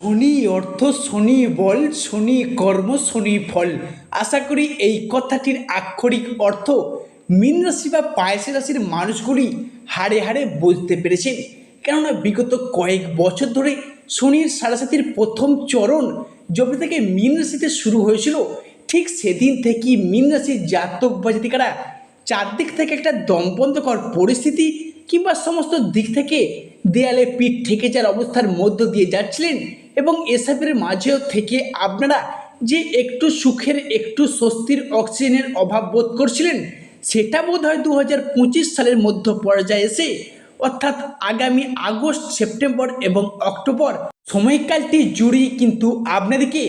শনি অর্থ শনি বল, শনি কর্ম, শনি ফল। আশা করি এই কথাটির আক্ষরিক অর্থ মীন রাশি বা পায়েসের রাশির মানুষগুলি হাড়ে হাড়ে বুঝতে পেরেছেন। কেননা বিগত কয়েক বছর ধরে শনির সারাসাতির প্রথম চরণ যবে থেকে মীন রাশিতে শুরু হয়েছিল, ঠিক সেদিন থেকেই মীন রাশির জাতক বা জাতিকারা চারদিক থেকে একটা দমবন্ধকর পরিস্থিতি কিংবা সমস্ত দিক থেকে দেয়ালে পিঠ ঠেকে যাওয়ার অবস্থার মধ্য দিয়ে যাচ্ছিলেন এবং এসবের মাঝেও থেকে আপনারা যে একটু সুখের, একটু স্বস্তির অক্সিজেনের অভাব বোধ করছিলেন, সেটা বোধ হয় দু হাজার পঁচিশ সালের মধ্য পর্যায়ে এসে, অর্থাৎ আগামী আগস্ট, সেপ্টেম্বর এবং অক্টোবর সময়কালটি জুড়েই কিন্তু আপনাদেরকে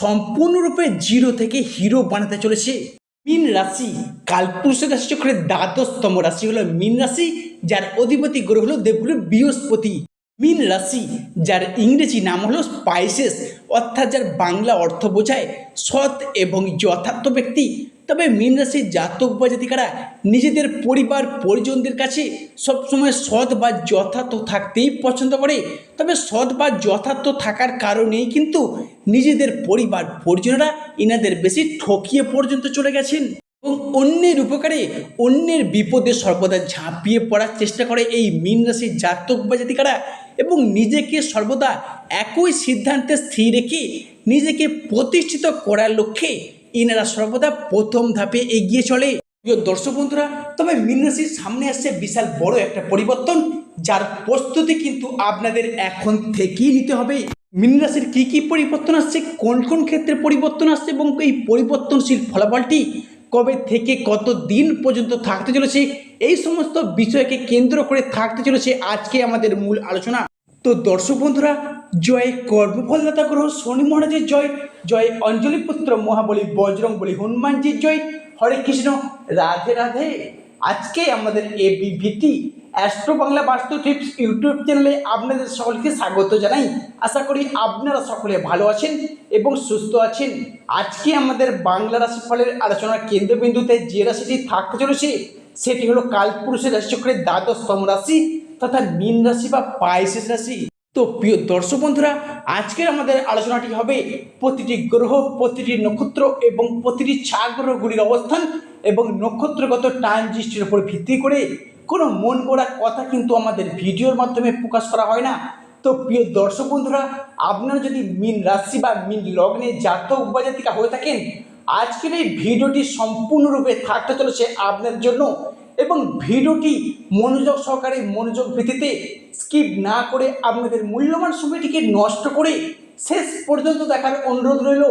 সম্পূর্ণরূপে জিরো থেকে হিরো বানাতে চলেছে। মীন রাশি, কালপুরুষ রাশি চক্রের দ্বাদশতম রাশি হলো মিন রাশি। যার অধিপতি গ্রহ হলো দেবগুরু বৃহস্পতি। মিন রাশি, যার ইংরেজি নাম হলো স্পাইসেস, অর্থাৎ যার বাংলা অর্থ বোঝায় সৎ এবং যথার্থ ব্যক্তি। তবে মীন রাশির জাতক বা জাতিকারা নিজেদের পরিবার, পরিজনদের কাছে সবসময় সৎ বা যথার্থ থাকতেই পছন্দ করে। তবে সৎ বা যথার্থ থাকার কারণেই কিন্তু নিজেদের পরিবার, পরিজনেরা ইনাদের বেশি ঠকিয়ে পর্যন্ত চলে গেছেন। এবং অন্যের উপকারে অন্যের বিপদে সর্বদা ঝাঁপিয়ে পড়ার চেষ্টা করে এই মীন রাশির জাতক বা জাতিকারা এবং নিজেকে সর্বদা একই সিদ্ধান্তে স্থির রেখে নিজেকে প্রতিষ্ঠিত করার লক্ষ্যে ইনারা সর্বদা প্রথম ধাপে এগিয়ে চলে। দর্শক বন্ধুরা, তবে মীন রাশির সামনে আসছে বিশাল বড় একটা পরিবর্তন, যার প্রস্তুতি কিন্তু আপনাদের এখন থেকেই নিতে হবে। মীন রাশির কী কী পরিবর্তন আসছে, কোন কোন ক্ষেত্রে পরিবর্তন আসছে এবং এই পরিবর্তনশীল ফলাফলটি কবে থেকে কত দিন পর্যন্ত থাকতে চলেছে, এই সমস্ত বিষয়কে কেন্দ্র করে থাকতে চলেছে আজকে আমাদের মূল আলোচনা। তো দর্শক বন্ধুরা, জয় কর্মফলদাতা গ্রহ, শনি মহারাজের জয় জয় অঞ্জলি পুত্র মহাবলী বজরং বলি হনুমানজির জয়। হরে কৃষ্ণ, রাধে রাধে। আজকে আমাদের এ বিভীতি অ্যাস্ট্রো বাংলা বাস্তু টিপস ইউটিউব চ্যানেলে আপনাদের সকলকে স্বাগত জানাই। আশা করি আপনারা সকলে ভালো আছেন এবং সুস্থ আছেন। আজকে আমাদের বাংলা রাশিফলের আলোচনার কেন্দ্রবিন্দুতে যে রাশিটি থাকতে চলেছে, সেটি হলো কালপুরুষের রাশিচক্রের দ্বাদশতম রাশি তথা মীন রাশি বা পায়েসের রাশি। তো প্রিয় দর্শক বন্ধুরা, আজকের আমাদের আলোচনাটি হবে প্রতিটি গ্রহ, প্রতিটি নক্ষত্র এবং প্রতিটি ছাগ্রহগুলির অবস্থান এবং নক্ষত্রগত দৃষ্টির উপর ভিত্তি করে কোনো মন গড়া কথা কিন্তু আমাদের ভিডিওর মাধ্যমে প্রকাশ করা হয় না। তো প্রিয় দর্শক বন্ধুরা, আপনারা যদি মিন রাশি বা মিন লগ্নে জাতক বা জাতিকা হয়ে থাকেন, আজকের এই ভিডিওটি সম্পূর্ণরূপে থাকতে চলেছে আপনার জন্য এবং ভিডিওটি মনোযোগ সহকারে মনোযোগ ভিত্তিতে স্কিপ না করে আপনাদের মূল্যবান সময়টিকে নষ্ট করে শেষ পর্যন্ত দেখার অনুরোধ রইল।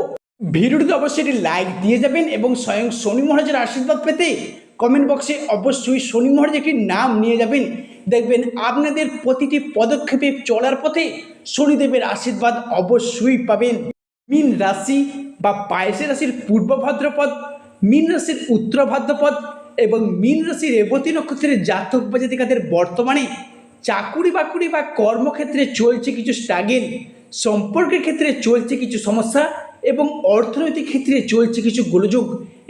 ভিডিওটিতে অবশ্যই লাইক দিয়ে যাবেন এবং স্বয়ং শনি মহারাজের আশীর্বাদ পেতে কমেন্ট বক্সে অবশ্যই শনি মহারাজ নাম নিয়ে যাবেন। দেখবেন আপনাদের প্রতিটি পদক্ষেপে চলার পথে শনিদেবের আশীর্বাদ অবশ্যই পাবেন। মীন রাশি বা পায়েসে রাশির পূর্ব ভাদ্রপদ, মীন রাশির উত্তর ভাদ্রপদ এবং মীন রাশির রেবতী নক্ষত্রের জাতক বা জাতিকাদের বর্তমানে চাকুরি বাকুরি বা কর্মক্ষেত্রে চলছে কিছু স্ট্রাগেল, সম্পর্কের ক্ষেত্রে চলছে কিছু সমস্যা এবং অর্থনৈতিক ক্ষেত্রে চলছে কিছু গোলযোগ।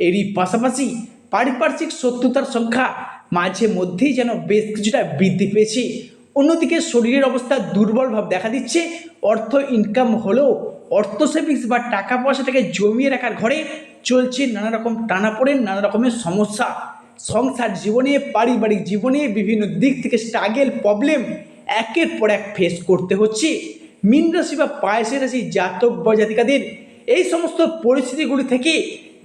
এরই পাশাপাশি পারিপার্শ্বিক শত্রুতার সংখ্যা মাঝে মধ্যেই যেন বেশ কিছুটা বৃদ্ধি পেয়েছে। অন্যদিকে শরীরের অবস্থা দুর্বল ভাব দেখা দিচ্ছে। অর্থ ইনকাম হলেও অর্থ সেভিংস বা টাকা পয়সাটাকে জমিয়ে রাখার ঘরে চলছে নানা রকম টানাপোড়েন নানা রকমের সমস্যা। সংসার জীবনে, পারিবারিক জীবনে বিভিন্ন দিক থেকে স্ট্রাগেল প্রবলেম একের পর এক ফেস করতে হচ্ছে। মীন রাশি বা পায়েসের রাশি জাতক বা জাতিকাদের এই সমস্ত পরিস্থিতিগুলি থেকে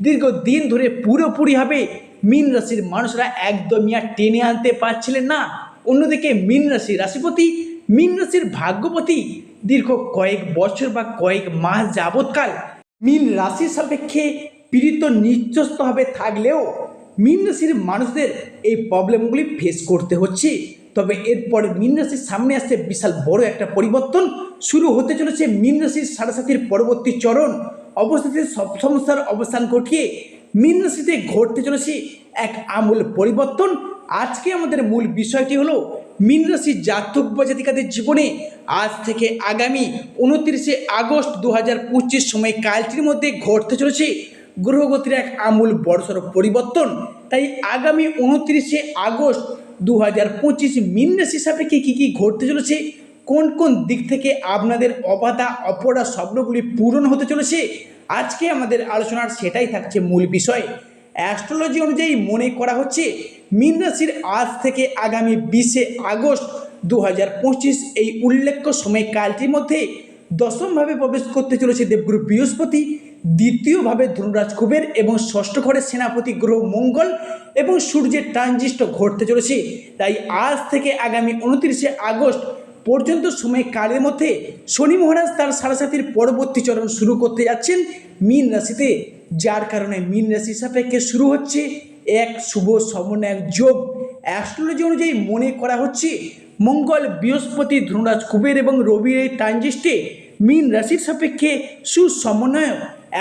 দীর্ঘদিন ধরে পুরোপুরিভাবে মীন রাশির মানুষরা একদমই আর টেনে আনতে পারছিলেন না। অন্যদিকে মীন রাশির রাশিপতি, মীন রাশির ভাগ্যপতি দীর্ঘ কয়েক বছর বা কয়েক মাস যাবৎকাল মীন রাশির সাপেক্ষে পীড়িত নির্যস্তভাবে থাকলেও মীন রাশির মানুষদের এই প্রবলেমগুলি ফেস করতে হচ্ছে। তবে এরপরে মীন রাশির সামনে আসছে বিশাল বড় একটা পরিবর্তন শুরু হতে চলেছে মীন রাশির সাড়ে পরবর্তী চরণ। অবস্থাতে সব সমস্যার অবসান ঘটিয়ে মীন রাশিতে ঘটতে চলেছে এক আমূল পরিবর্তন। আজকে আমাদের মূল বিষয়টি হলো মীন রাশির জাতক বা জাতিকাদের জীবনে আজ থেকে আগামী উনত্রিশে আগস্ট দু হাজার পঁচিশ সময় কালটির মধ্যে ঘটতে চলেছে গ্রহগতির এক আমূল বড়সড় পরিবর্তন। তাই আগামী উনত্রিশে আগস্ট দু হাজার পঁচিশ মিন রাশি সাপেক্ষে কী কী ঘটতে চলেছে কোন কোন দিক থেকে আপনাদের অবাধা অপরা স্বপ্নগুলি পূরণ হতে চলেছে? আজকে আমাদের আলোচনার সেটাই থাকছে মূল বিষয়। অ্যাস্ট্রোলজি অনুযায়ী মনে করা হচ্ছে, মীন রাশির আজ থেকে আগামী বিশে আগস্ট দু হাজার পঁচিশ এই উল্লেখ্য সময়কালটির মধ্যে দশমভাবে প্রবেশ করতে চলেছে দেবগুরু বৃহস্পতি, দ্বিতীয়ভাবে ধনুরাজ কুবের এবং ষষ্ঠ ঘরের সেনাপতি গ্রহ মঙ্গল এবং সূর্যের ট্রানজিস্ট ঘটতে চলেছে। তাই আজ থেকে আগামী উনত্রিশে আগস্ট পর্যন্ত সময়কালের মধ্যে শনি মহারাজ তার সারাসাতির পরবর্তী চরণ শুরু করতে যাচ্ছেন। মীন রাশিতে, যার কারণে মীন রাশি সাপেক্ষে শুরু হচ্ছে এক শুভ সমন্বয়ক যোগ। অ্যাস্ট্রোলজি অনুযায়ী মনে করা হচ্ছে, মঙ্গল, বৃহস্পতি, ধনুরাজ, কুবের এবং রবির এই ট্রানজিস্টে মীন রাশির সাপেক্ষে সুসমন্বয়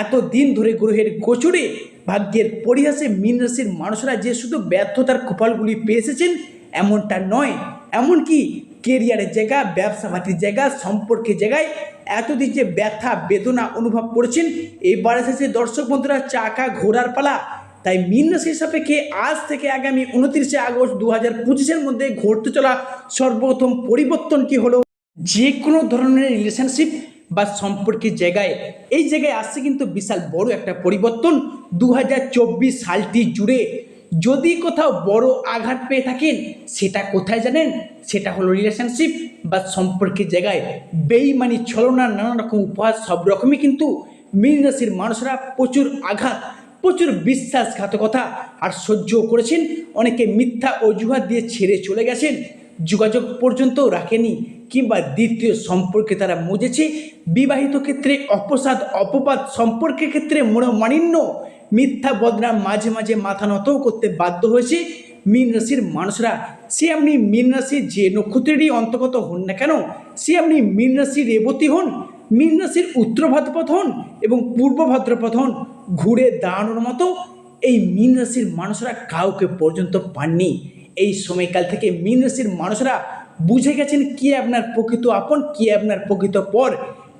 এত দিন ধরে গ্রহের গোচরে ভাগ্যের পরিহাসে মীন রাশির মানুষরা যে শুধু ব্যর্থতার কপালগুলি পেয়ে এসেছেন, এমনটা নয়। এমনকি কেরিয়ারের জায়গা, ব্যবসা পাতির জায়গা, সম্পর্কের জায়গায় এতদিন যে ব্যথা, বেদনা অনুভব করেছেন, এবার এসেছে দর্শক বন্ধুরা, চাকা ঘোরার পালা। তাই মীন রাশির সাপেক্ষে আজ থেকে আগামী উনত্রিশে আগস্ট দু হাজার পঁচিশের মধ্যে ঘটতে চলা সর্বপ্রথম পরিবর্তনটি হলো যে কোনো ধরনের রিলেশনশিপ বা সম্পর্কের জায়গায়। এই জায়গায় আসছে কিন্তু বিশাল বড় একটা পরিবর্তন। দু হাজার চব্বিশ সালটি জুড়ে যদি কোথাও বড় আঘাত পেয়ে থাকেন, সেটা কোথায় জানেন? সেটা হলো রিলেশনশিপ বা সম্পর্কের জায়গায়। বেইমানি, ছলনা নানা রকম উপহার সব রকমই কিন্তু মীন রাশির মানুষরা প্রচুর আঘাত, প্রচুর বিশ্বাসঘাতকতা আর সহ্য করেছেন। অনেকে মিথ্যা অজুহাত দিয়ে ছেড়ে চলে গেছেন। যোগাযোগ পর্যন্ত রাখেনি কিংবা দ্বিতীয় সম্পর্কে তারা মুজেছে। বিবাহিত ক্ষেত্রে অপসাদ, অপবাদ, সম্পর্কের ক্ষেত্রে মনোমালিন্য মিথ্যা বদনাম মাঝে মাঝে মাথা নতও করতে বাধ্য হয়েছে মীন রাশির মানুষরা। সে আপনি মীন রাশির যে নক্ষত্রেরই অন্তর্গত হন না কেন, সে আপনি মীন রাশির রেবতী হন, মীন রাশির উত্তর ভাদ্রপদ হন এবং পূর্ব ভাদ্রপদ হন। ঘুরে দাঁড়ানোর মতো এই মীন রাশির মানুষরা কাউকে পর্যন্ত পাননি। এই সময়কাল থেকে মীন রাশির মানুষরা বুঝে গেছেন কে আপনার প্রকৃত আপন, কে আপনার প্রকৃত পর।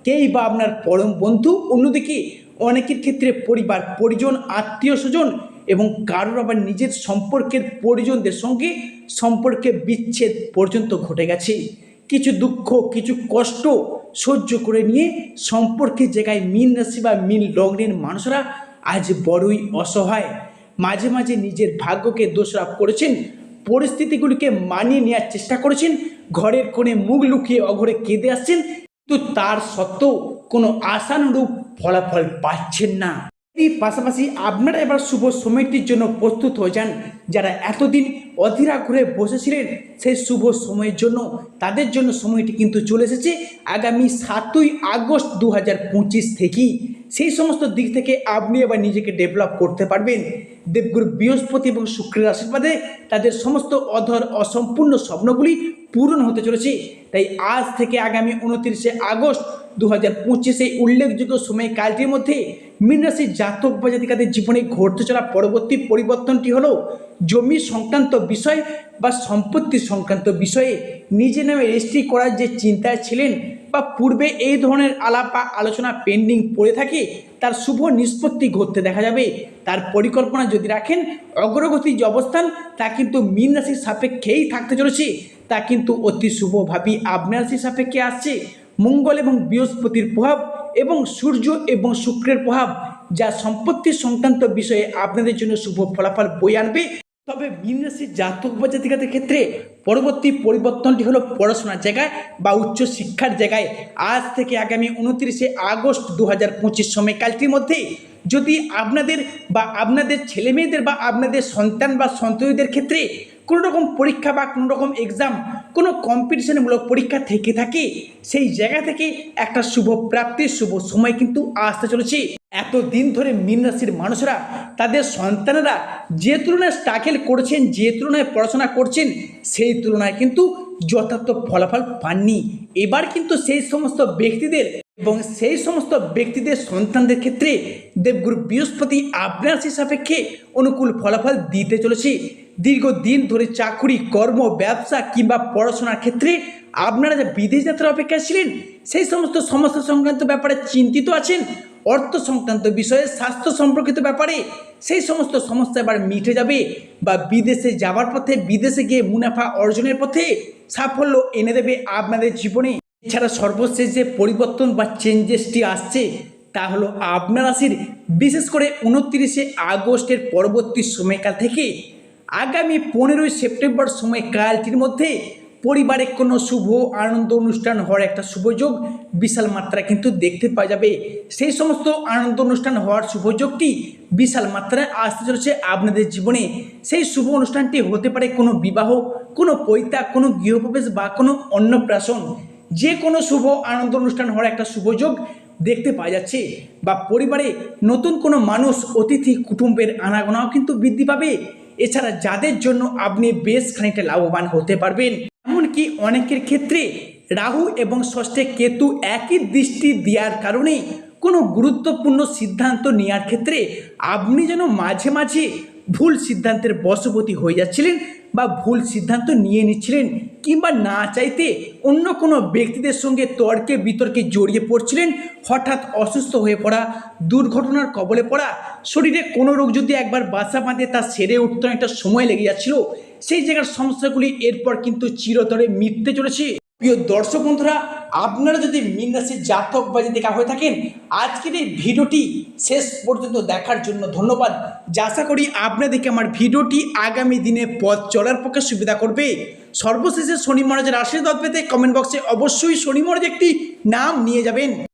কেই বা আপনার পরম বন্ধু, অন্যদিকে অনেকের ক্ষেত্রে পরিবার, পরিজন, আত্মীয় স্বজন এবং কারোর আবার নিজের সম্পর্কের পরিজনদের সঙ্গে সম্পর্কে বিচ্ছেদ পর্যন্ত ঘটে গেছে। কিছু দুঃখ, কিছু কষ্ট সহ্য করে নিয়ে সম্পর্কের জায়গায় মিন রাশি বা মিন লগ্নের মানুষরা আজ বড়ই অসহায়। মাঝে মাঝে নিজের ভাগ্যকে দোষারোপ করেছেন, পরিস্থিতিগুলিকে মানিয়ে নেওয়ার চেষ্টা করেছেন, ঘরের কোণে মুখ লুকিয়ে অঘরে কেঁদে আসছেন, কিন্তু তার সত্ত্বেও কোনো আশানুরূপ ফলাফল পাচ্ছেন না। এই পাশাপাশি আপনারা এবার শুভ সময়টির জন্য প্রস্তুত হয়ে যান। যারা এতদিন অধীরা ঘুরে বসেছিলেন, সেই শুভ সময়ের জন্য, তাদের জন্য সময়টি কিন্তু চলে এসেছে আগামী সাতই আগস্ট দু হাজার পঁচিশ থেকেই। সেই সমস্ত দিক থেকে আপনি এবার নিজেকে ডেভেলপ করতে পারবেন। দেবগুরু বৃহস্পতি এবং শুক্রের আশীর্বাদে তাদের সমস্ত অধর অসম্পূর্ণ স্বপ্নগুলি পূরণ হতে চলেছে। তাই আজ থেকে আগামী উনত্রিশে আগস্ট দু হাজার পঁচিশে উল্লেখযোগ্য সময়কালটির মধ্যে মীনরাশির জাতক বা জাতিকাদের জীবনে ঘটতে চলা পরবর্তী পরিবর্তনটি হলো জমি সংক্রান্ত বিষয় বা সম্পত্তি সংক্রান্ত বিষয়ে নিজে নামে রেজিস্ট্রি করার যে চিন্তায় ছিলেন বা পূর্বে এই ধরনের আলাপ বা আলোচনা পেন্ডিং পড়ে থাকে, তার শুভ নিষ্পত্তি ঘটতে দেখা যাবে। তার পরিকল্পনা যদি রাখেন অগ্রগতি যে অবস্থান, তা কিন্তু মীন রাশির সাপেক্ষেই থাকতে চলেছে। তা কিন্তু অতি শুভভাবী আপনার রাশির সাপেক্ষে আসছে। মঙ্গল এবং বৃহস্পতির প্রভাব এবং সূর্য এবং শুক্রের প্রভাব, যা সম্পত্তি সংক্রান্ত বিষয়ে আপনাদের জন্য শুভ ফলাফল বই আনবে। তবে মীন রাশির জাতক বা জাতিকাদের ক্ষেত্রে পরবর্তী পরিবর্তনটি হলো পড়াশোনার জায়গায় বা উচ্চ শিক্ষার জায়গায়। আজ থেকে আগামী উনত্রিশে আগস্ট দু হাজার পঁচিশ সময়কালটির মধ্যে যদি আপনাদের বা আপনাদের ছেলে মেয়েদের বা আপনাদের সন্তান বা সন্ততিদের ক্ষেত্রে কোনো রকম পরীক্ষা বা কোনো রকম এক্সাম কোনো কম্পিটিশনমূলক পরীক্ষা থেকে থাকে, সেই জায়গা থেকে একটা শুভ প্রাপ্তির শুভ সময় কিন্তু আসতে চলেছে। এত দিন ধরে মীন রাশির মানুষরা, তাদের সন্তানেরা যে তুলনায় স্ট্রাগেল করছেন, যে তুলনায় পড়াশোনা করছেন, সেই তুলনায় কিন্তু যথার্থ ফলাফল পাননি। এবার কিন্তু সেই সমস্ত ব্যক্তিদের এবং সেই সমস্ত ব্যক্তিদের, সন্তানদের ক্ষেত্রে দেবগুরু বৃহস্পতি আপনার রাশি সাপেক্ষে অনুকূল ফলাফল দিতে চলেছে। দীর্ঘদিন ধরে চাকুরি, কর্ম, ব্যবসা কিংবা পড়াশোনার ক্ষেত্রে আপনারা যে বিদেশ যাত্রার অপেক্ষায় ছিলেন, সেই সমস্ত সমস্যা সংক্রান্ত ব্যাপারে চিন্তিত আছেন? অর্থ সংক্রান্ত বিষয়ে, স্বাস্থ্য সম্পর্কিত ব্যাপারে সেই সমস্ত সমস্যা এবার মিটে যাবে বা বিদেশে যাওয়ার পথে, বিদেশে গিয়ে মুনাফা অর্জনের পথে সাফল্য এনে দেবে আপনাদের জীবনে। এছাড়া সর্বশেষ যে পরিবর্তন বা চেঞ্জেসটি আসছে, তা হলো আপনার রাশির, বিশেষ করে উনত্রিশে আগস্টের পরবর্তী সময়কাল থেকে আগামী পনেরোই সেপ্টেম্বর সময়কালটির মধ্যে পরিবারে কোনো শুভ আনন্দ অনুষ্ঠান হওয়ার একটা শুভযোগ বিশাল মাত্রা কিন্তু দেখতে পাওয়া যাবে। সেই সমস্ত আনন্দ অনুষ্ঠান হওয়ার শুভযোগটি বিশাল মাত্রায় আসতে চলেছে আপনাদের জীবনে। সেই শুভ অনুষ্ঠানটি হতে পারে কোনো বিবাহ, কোনো পৈতা, কোনো গৃহপ্রবেশ বা কোনো অন্নপ্রাশন। যে কোনো শুভ আনন্দ অনুষ্ঠান হওয়ার একটা শুভযোগ দেখতে পাওয়া যাচ্ছে। বা পরিবারে নতুন কোনো মানুষ, অতিথি, কুটুম্বের আনাগোনাও কিন্তু বৃদ্ধি পাবে। এছাড়া যাদের জন্য আপনি বেশ খানিকটা লাভবান হতে পারবেন। এমনকি অনেকের ক্ষেত্রে রাহু এবং ষষ্ঠে কেতু একই দৃষ্টি দেওয়ার কারণে কোনো গুরুত্বপূর্ণ সিদ্ধান্ত নেওয়ার ক্ষেত্রে আপনি যেন মাঝে মাঝে ভুল সিদ্ধান্তের বশবর্তী হয়ে যাচ্ছিলেন বা ভুল সিদ্ধান্ত নিয়ে নিচ্ছিলেন কিংবা না চাইতে অন্য কোনো ব্যক্তিদের সঙ্গে তর্কে বিতর্কে জড়িয়ে পড়ছিলেন, হঠাৎ অসুস্থ হয়ে পড়া, দুর্ঘটনার কবলে পড়া, শরীরে কোনো রোগ যদি একবার বাসা বাঁধে তা সেরে উঠতে একটা সময় লেগে যাচ্ছিল। সেই জায়গার সমস্যাগুলি এরপর কিন্তু চিরতরে মিটতে চলেছে। প্রিয় দর্শক বন্ধুরা আপনারা যদি মিন রাশির জাতক বা হয়ে থাকেন, আজকের এই ভিডিওটি শেষ পর্যন্ত দেখার জন্য ধন্যবাদ। যা আশা করি আপনাদেরকে আমার ভিডিওটি আগামী দিনে পথ চলার পক্ষে সুবিধা করবে। সর্বশেষে শনি মহারাজের আশীর্বাদ পেতে কমেন্ট বক্সে অবশ্যই শনি মহারাজ একটি নাম নিয়ে যাবেন।